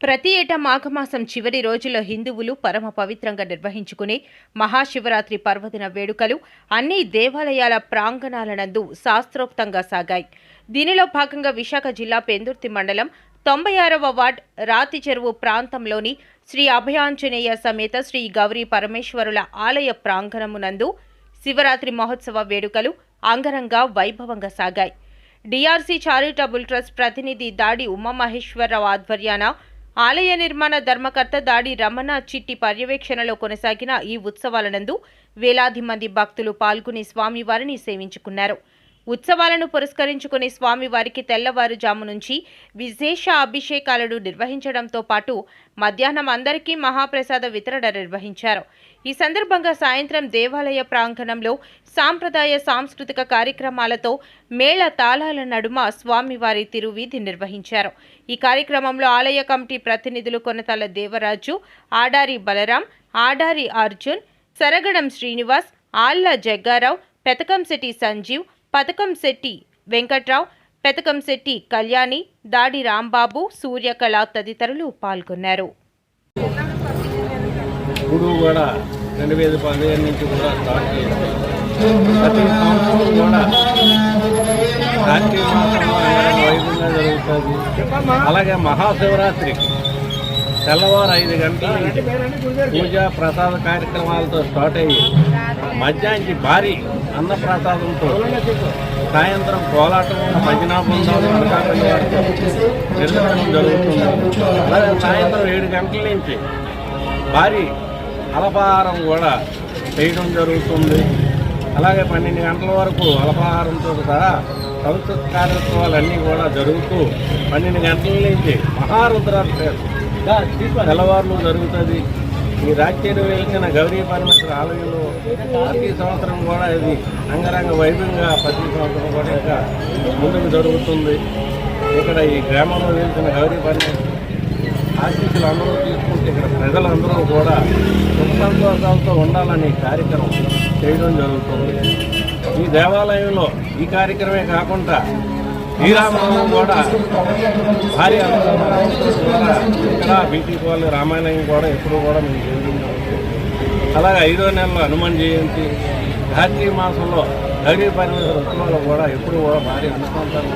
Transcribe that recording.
ప్రతి ఏటా మాఘమాసం చివరి రోజుల్లో హిందువులు పరమ పవిత్రంగా నిర్వహించుకునే మహాశివరాత్రి పర్వదిన వేడుకలు అన్ని దేవాలయాల ప్రాంగణాలనందు శాస్త్రోక్తంగా సాగాయి. దీనిలో భాగంగా విశాఖ జిల్లా పెందుర్తి మండలం తొంభై ఆరవ వార్డ్ రాతి చెరువు ప్రాంతంలోని శ్రీ అభయాంజనేయ సమేత శ్రీ గౌరీ పరమేశ్వరుల ఆలయ ప్రాంగణమునందు శివరాత్రి మహోత్సవ వేడుకలు అంగరంగ వైభవంగా సాగాయి. డిఆర్సీ చారిటబుల్ ట్రస్ట్ ప్రతినిధి దాడి ఉమామహేశ్వరరావు ఆధ్వర్యాన ఆలయ నిర్మాణ ధర్మకర్త దాడి రమణ చిట్టి పర్యవేక్షణలో కొనసాగిన ఈ ఉత్సవాలనందు వేలాది మంది భక్తులు పాల్గొని స్వామివారిని సేవించుకున్నారు. ఉత్సవాలను పురస్కరించుకుని స్వామివారికి తెల్లవారుజాము నుంచి విశేష అభిషేకాలను నిర్వహించడంతో పాటు మధ్యాహ్నం అందరికీ మహాప్రసాద వితరణ నిర్వహించారు. ఈ సందర్భంగా సాయంత్రం దేవాలయ ప్రాంగణంలో సాంప్రదాయ సాంస్కృతిక కార్యక్రమాలతో మేళ తాళాల నడుమ స్వామివారి తిరువీధి నిర్వహించారు. ఈ కార్యక్రమంలో ఆలయ కమిటీ ప్రతినిధులు కొనతల దేవరాజు ఆడారి బలరాం ఆడారి అర్జున్ సరగడం శ్రీనివాస్ ఆళ్ళ జగ్గారావు పెతకంశెట్టి సంజీవ్ పతకంశెట్టి వెంకట్రావు పెతకంశెట్టి కళ్యాణి దాడి రాంబాబు సూర్యకళ తదితరులు పాల్గొన్నారు. రెండు వేల పదిహేను నుంచి కూడా స్టార్ట్ ప్రతి సంవత్సరం కూడా కార్తీక మాసంలో వైభవంగా జరుగుతుంది. అలాగే మహాశివరాత్రి తెల్లవారు ఐదు గంటల నుంచి పూజ ప్రసాద కార్యక్రమాలతో స్టార్ట్ అయ్యి మధ్యాహ్నం భారీ అన్నప్రసాదంతో సాయంత్రం కోలాటం భజనా బృందాలు జరుగుతుంది. అలాగే సాయంత్రం ఏడు గంటల నుంచి భారీ అల్పాహారం కూడా చేయడం జరుగుతుంది. అలాగే పన్నెండు గంటల వరకు అల్పాహారంతో సహా సంస్కృత కార్యక్రమాలన్నీ కూడా జరుగుతూ పన్నెండు గంటల నుంచి మహారుద్రాలు తెల్లవారులు జరుగుతుంది. ఈ రాజ్యాన్ని వెలిసిన గౌరీ పరమేశ్వర ఆలయంలో ప్రతి సంవత్సరం కూడా ఇది అంగరంగ వైభవంగా ప్రతి సంవత్సరం కూడా ఇంకా ముందుకు జరుగుతుంది. ఇక్కడ ఈ గ్రామంలో వెలిసిన గౌరీ పరమేశ్వర ఆశీస్సులు అందరూ తీసుకుంటే ఇక్కడ ప్రజలందరూ కూడా సుఖసంతోషాలతో ఉండాలని కార్యక్రమం చేయడం జరుగుతుంది. ఈ దేవాలయంలో ఈ కార్యక్రమే కాకుండా శ్రీరామనవమి కూడా భారీ ఇక్కడ బీటీ వాళ్ళు రామాయణం కూడా ఎప్పుడు కూడా మేము జరుగుతుంది. అలాగే ఐదో నెలలో హనుమాన్ జయంతి కార్తీక మాసంలో గౌరీ పరిమిత ఉత్సవాలు కూడా ఎప్పుడు కూడా భారీ అనుసంధానం